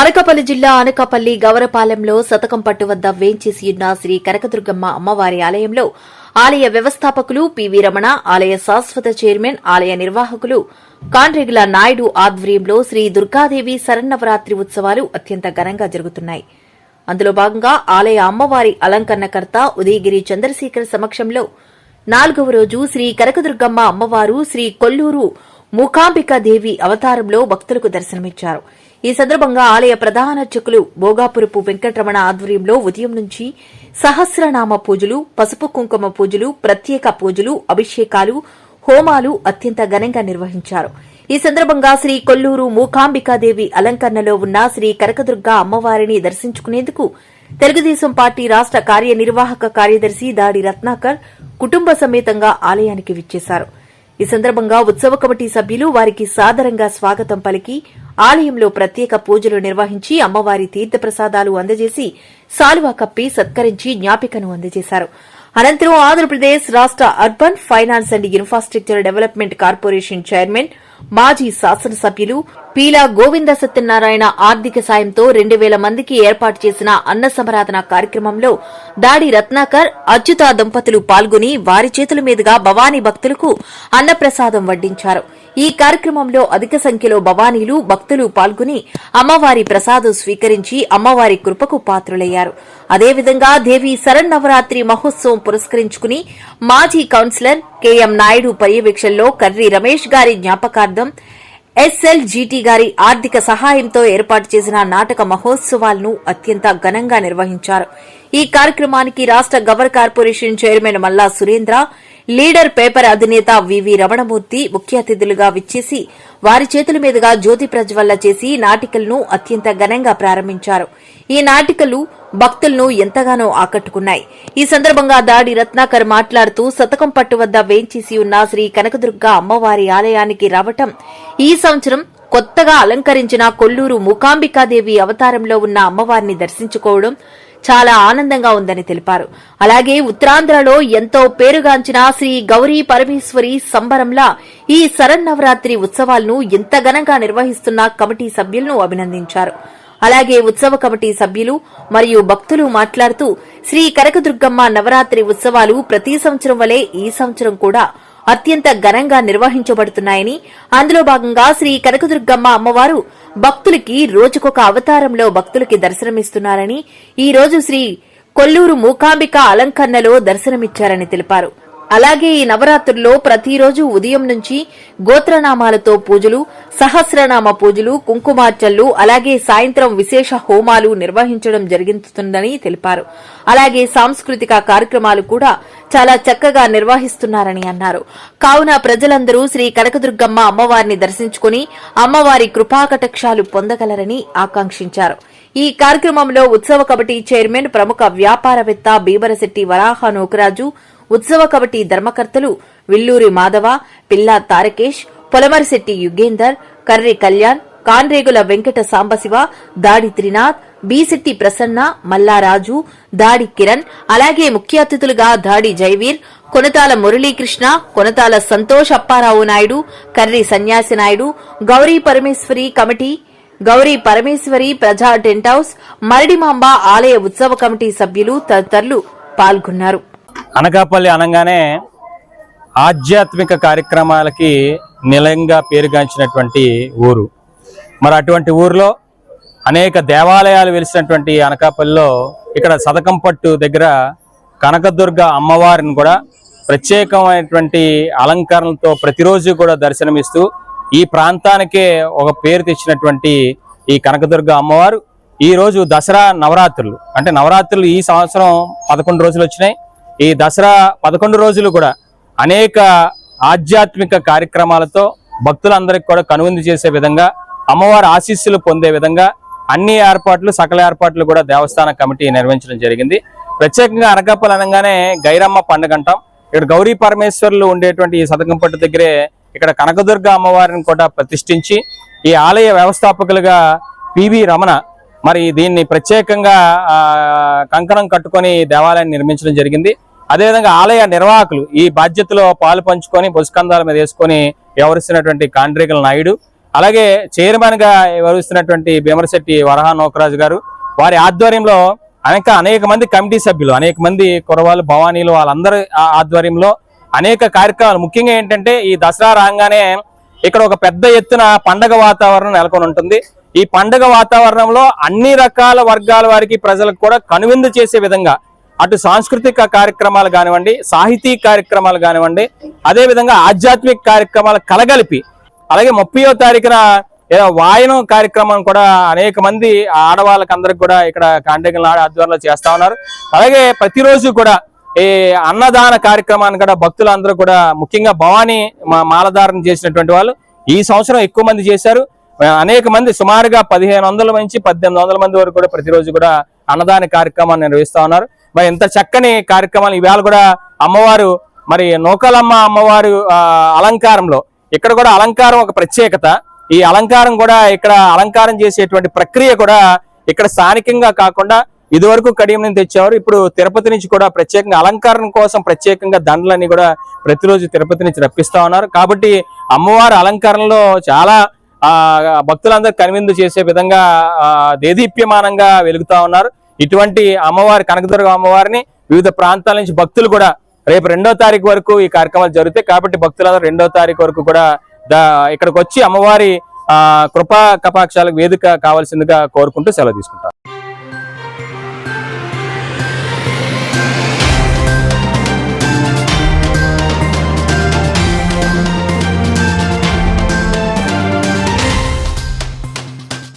అనకాపల్లి జిల్లా అనకాపల్లి గవరపాలెంలో శతకం పట్టు వద్ద వేంచేసి ఉన్న శ్రీ కనకదుర్గమ్మ అమ్మవారి ఆలయంలో ఆలయ వ్యవస్థాపకులు పివి రమణ ఆలయ శాశ్వత చైర్మన్ ఆలయ నిర్వాహకులు కాండ్రేగుల నాయుడు ఆధ్వర్యంలో శ్రీ దుర్గాదేవి శరన్నవరాత్రి ఉత్సవాలు అత్యంత ఘనంగా జరుగుతున్నాయి. అందులో భాగంగా ఆలయ అమ్మవారి అలంకరణకర్త ఉదయగిరి చంద్రశేఖర్ సమక్షంలో నాలుగవ రోజు శ్రీ కనకదుర్గమ్మ అమ్మవారు శ్రీ కొల్లూరు మూకాంబికా దేవి అవతారంలో భక్తులకు దర్శనమిచ్చారు. ఈ సందర్భంగా ఆలయ ప్రధాన అర్చకులు భోగాపురపు వెంకటరమణ ఆధ్వర్యంలో ఉదయం నుంచి సహస్రనామ పూజలు పసుపు కుంకుమ పూజలు ప్రత్యేక పూజలు అభిషేకాలు హోమాలు అత్యంత ఘనంగా నిర్వహించారు. ఈ సందర్భంగా శ్రీ కొల్లూరు మూకాంబికాదేవి అలంకరణలో ఉన్న శ్రీ కనకదుర్గ అమ్మవారిని దర్శించుకునేందుకు తెలుగుదేశం పార్టీ రాష్ట కార్యనిర్వాహక కార్యదర్శి దాడి రత్నాకర్ కుటుంబ సమేతంగా ఆలయానికి విచ్చేశారు. ఈ సందర్భంగా ఉత్సవ కమిటీ సభ్యులు వారికి సాదరంగా స్వాగతం పలికి ఆలయంలో ప్రత్యేక పూజలు నిర్వహించి అమ్మవారి తీర్థప్రసాదాలు అందజేసి సాలువా కప్పి సత్కరించి జ్ఞాపికను అందజేశారు. అనంతరం ఆంధ్రప్రదేశ్ రాష్ట urban finance and infrastructure development corporation chairman మాజీ శాసనసభ్యులు పీలా గోవింద సత్యనారాయణ ఆర్థిక సాయంతో రెండు వేల మందికి ఏర్పాటు చేసిన అన్న సమరాధన కార్యక్రమంలో దాడి రత్నాకర్ అచ్యుత దంపతులు పాల్గొని వారి చేతుల మీదుగా భవానీ భక్తులకు అన్నప్రసాదం వడ్డించారు. ఈ కార్యక్రమంలో అధిక సంఖ్యలో భవానీలు భక్తులు పాల్గొని అమ్మవారి ప్రసాదం స్వీకరించి అమ్మవారి కృపకు పాత్రులయ్యారు. అదేవిధంగా దేవి శరన్నవరాత్రి మహోత్సవం పురస్కరించుకుని మాజీ కౌన్సిలర్ కెఎం నాయుడు పర్యవేక్షణలో కర్రి రమేష్ గారి జ్ఞాపకార్థం ఎస్ఎల్జీటీ గారి ఆర్థిక సహాయంతో ఏర్పాటు చేసిన నాటక మహోత్సవాలను అత్యంత ఘనంగా నిర్వహించారు. ఈ కార్యక్రమానికి రాష్ట గవర్ కార్పొరేషన్ చైర్మన్ మల్లా సురేంద్ర లీడర్ పేపర్ అధినేత వివి రమణమూర్తి ముఖ్య అతిథులుగా విచ్చేసి వారి చేతుల మీదుగా జ్యోతి ప్రజ్వల్ల చేసి నాటికలను అత్యంత ఘనంగా ప్రారంభించారు. ఈ నాటికలు భక్తులను ఎంతగానో ఆకట్టుకున్నాయి. ఈ సందర్భంగా దాడి రత్నాకర్ మాట్లాడుతూ శతకం పట్టు వద్ద వేంచేసి ఉన్న శ్రీ కనకదుర్గ అమ్మవారి ఆలయానికి రావటం ఈ సంవత్సరం కొత్తగా అలంకరించిన కొల్లూరు మూకాంబికాదేవి అవతారంలో ఉన్న అమ్మవారిని దర్శించుకోవడం చాలా ఆనందంగా ఉందని తెలిపారు. అలాగే ఉత్తరాంధ్రలో ఎంతో పేరుగాంచిన శ్రీ గౌరీ పరమేశ్వరి సంబరంలా ఈ శరన్నవరాత్రి ఉత్సవాలను ఎంత ఘనంగా నిర్వహిస్తున్న కమిటీ సభ్యులను అభినందించారు. అలాగే ఉత్సవ కమిటీ సభ్యులు మరియు భక్తులు మాట్లాడుతూ శ్రీ కనకదుర్గమ్మ నవరాత్రి ఉత్సవాలు ప్రతి సంవత్సరం వలె ఈ సంవత్సరం కూడా అత్యంత ఘనంగా నిర్వహించబడుతున్నాయని. అందులో భాగంగా శ్రీ కనకదుర్గమ్మ అమ్మవారు భక్తులకి రోజుకొక అవతారంలో భక్తులకి దర్శనమిస్తున్నారని ఈ రోజు శ్రీ కొల్లూరు మూకాంబిక అలంకరణలో దర్శనమిచ్చారని తెలిపారు. అలాగే ఈ నవరాత్రుల్లో ప్రతిరోజు ఉదయం నుంచి గోత్రనామాలతో పూజలు సహస్రనామ పూజలు కుంకుమార్చనలు అలాగే సాయంత్రం విశేష హోమాలు నిర్వహించడం జరుగుతుందని తెలిపారు. అలాగే సాంస్కృతిక కార్యక్రమాలు కూడా చాలా చక్కగా నిర్వహిస్తున్నారని అన్నారు. కావున ప్రజలందరూ శ్రీ కనకదుర్గమ్మ అమ్మవారిని దర్శించుకుని అమ్మవారి కృపాకటాక్షాలు పొందగలరని ఆకాంక్షించారు. ఈ కార్యక్రమంలో ఉత్సవ కమిటీ చైర్మన్ ప్రముఖ వ్యాపారవేత్త బీబరశెట్టి వరాహ నూకరాజు ఉత్సవ కమిటీ ధర్మకర్తలు విల్లూరి మాధవ పిల్లా తారకేష్ పొలమరిశెట్టి యుగేందర్ కర్రి కళ్యాణ్ కాన్రేగుల వెంకట సాంబశివ దాడి త్రినాథ్ బీశెట్టి ప్రసన్న మల్లారాజు దాడి కిరణ్ అలాగే ముఖ్య అతిథులుగా దాడి జైవీర్ కొనతాల మురళీకృష్ణ కొనతాల సంతోష్ అప్పారావు నాయుడు కర్రి సన్యాసి నాయుడు గౌరీ పరమేశ్వరి కమిటీ గౌరీ పరమేశ్వరి ప్రజా టెంట్ హౌస్ మరడిమాంబ ఆలయ ఉత్సవ కమిటీ సభ్యులు తదితరులు పాల్గొన్నారు. అనకాపల్లి అనగానే ఆధ్యాత్మిక కార్యక్రమాలకి నిలయంగా పేరుగాంచినటువంటి ఊరు. మరి అటువంటి ఊరిలో అనేక దేవాలయాలు వెలిసినటువంటి అనకాపల్లిలో ఇక్కడ సదకంపట్టు దగ్గర కనకదుర్గ అమ్మవారిని కూడా ప్రత్యేకమైనటువంటి అలంకరణలతో ప్రతిరోజు కూడా దర్శనమిస్తూ ఈ ప్రాంతానికే ఒక పేరు తెచ్చినటువంటి ఈ కనకదుర్గ అమ్మవారు. ఈరోజు దసరా నవరాత్రులు. అంటే నవరాత్రులు ఈ సంవత్సరం పదకొండు రోజులు వచ్చినాయి. ఈ దసరా పదకొండు రోజులు కూడా అనేక ఆధ్యాత్మిక కార్యక్రమాలతో భక్తులందరికీ కూడా కనువిందు చేసే విధంగా అమ్మవారి ఆశీస్సులు పొందే విధంగా అన్ని ఏర్పాట్లు సకల ఏర్పాట్లు కూడా దేవస్థాన కమిటీ నిర్వహించడం జరిగింది. ప్రత్యేకంగా అనకాపల్లి అనగానే గైరమ్మ పండుగ అంటాం. ఇక్కడ గౌరీ పరమేశ్వర్లు ఉండేటువంటి ఈ సతకంపట్టు దగ్గరే ఇక్కడ కనకదుర్గ అమ్మవారిని కూడా ప్రతిష్ఠించి ఈ ఆలయ వ్యవస్థాపకులుగా పివి రమణ మరి దీన్ని ప్రత్యేకంగా కంకణం కట్టుకొని దేవాలయాన్ని నిర్మించడం జరిగింది. అదేవిధంగా ఆలయ నిర్వాహకులు ఈ బాధ్యతలో పాలు పంచుకొని పుష్కందాల మీద వేసుకొని వ్యవహరిస్తున్నటువంటి కాండ్రేగల నాయుడు అలాగే చైర్మన్గా వ్యవహరిస్తున్నటువంటి భీమరశెట్టి వరహా నోకరాజు గారు వారి ఆధ్వర్యంలో అనేక అనేక మంది కమిటీ సభ్యులు అనేక మంది కురవాళ్ళు భవానీలు వాళ్ళందరి ఆ- ఆధ్వర్యంలో అనేక కార్యక్రమాలు. ముఖ్యంగా ఏంటంటే ఈ దసరా రాగానే ఇక్కడ ఒక పెద్ద ఎత్తున పండగ వాతావరణం నెలకొని ఉంటుంది. ఈ పండగ వాతావరణంలో అన్ని రకాల వర్గాల వారికి ప్రజలకు కూడా కనువిందు చేసే విధంగా అటు సాంస్కృతిక కార్యక్రమాలు కానివ్వండి సాహితీ కార్యక్రమాలు కానివ్వండి అదే విధంగా ఆధ్యాత్మిక కార్యక్రమాలు కలగలిపి అలాగే ముప్పయో తారీఖున ఏదో వాయనం కార్యక్రమం కూడా అనేక మంది ఆడవాళ్ళకి అందరికి కూడా ఇక్కడ కాంటేకల్ ఆధ్వర్యంలో చేస్తా ఉన్నారు. అలాగే ప్రతిరోజు కూడా ఈ అన్నదాన కార్యక్రమాన్ని కూడా భక్తులందరూ కూడా ముఖ్యంగా భవానీ మా మాలధారణ చేసినటువంటి వాళ్ళు ఈ సంవత్సరం ఎక్కువ మంది చేశారు. అనేక మంది సుమారుగా పదిహేను వందల నుంచి పద్దెనిమిది వందల మంది వరకు కూడా ప్రతిరోజు కూడా అన్నదాన కార్యక్రమాన్ని నిర్వహిస్తా ఉన్నారు. మరి ఎంత చక్కని కార్యక్రమాలు ఇవాళ కూడా అమ్మవారు మరి నూకలమ్మ అమ్మవారు అలంకారంలో ఇక్కడ కూడా అలంకారం ఒక ప్రత్యేకత. ఈ అలంకారం కూడా ఇక్కడ అలంకారం చేసేటువంటి ప్రక్రియ కూడా ఇక్కడ స్థానికంగా కాకుండా ఇదివరకు కడియం నుంచి తెచ్చేవారు. ఇప్పుడు తిరుపతి నుంచి కూడా ప్రత్యేకంగా అలంకారం కోసం ప్రత్యేకంగా దండలన్నీ కూడా ప్రతిరోజు తిరుపతి నుంచి రప్పిస్తా ఉన్నారు. కాబట్టి అమ్మవారి అలంకరణలో చాలా భక్తులందరూ కనువిందు చేసే విధంగా దేదీప్యమానంగా వెలుగుతా ఉన్నారు. ఇటువంటి అమ్మవారి కనకదుర్గ అమ్మవారిని వివిధ ప్రాంతాల నుంచి భక్తులు కూడా రేపు రెండో తారీఖు వరకు ఈ కార్యక్రమాలు జరుగుతాయి. కాబట్టి భక్తులందరూ రెండో తారీఖు వరకు కూడా ఇక్కడికి వచ్చి అమ్మవారి కృపా కపాక్షాలకు వేదిక కావాల్సిందిగా కోరుకుంటూ సెలవు తీసుకుంటారు.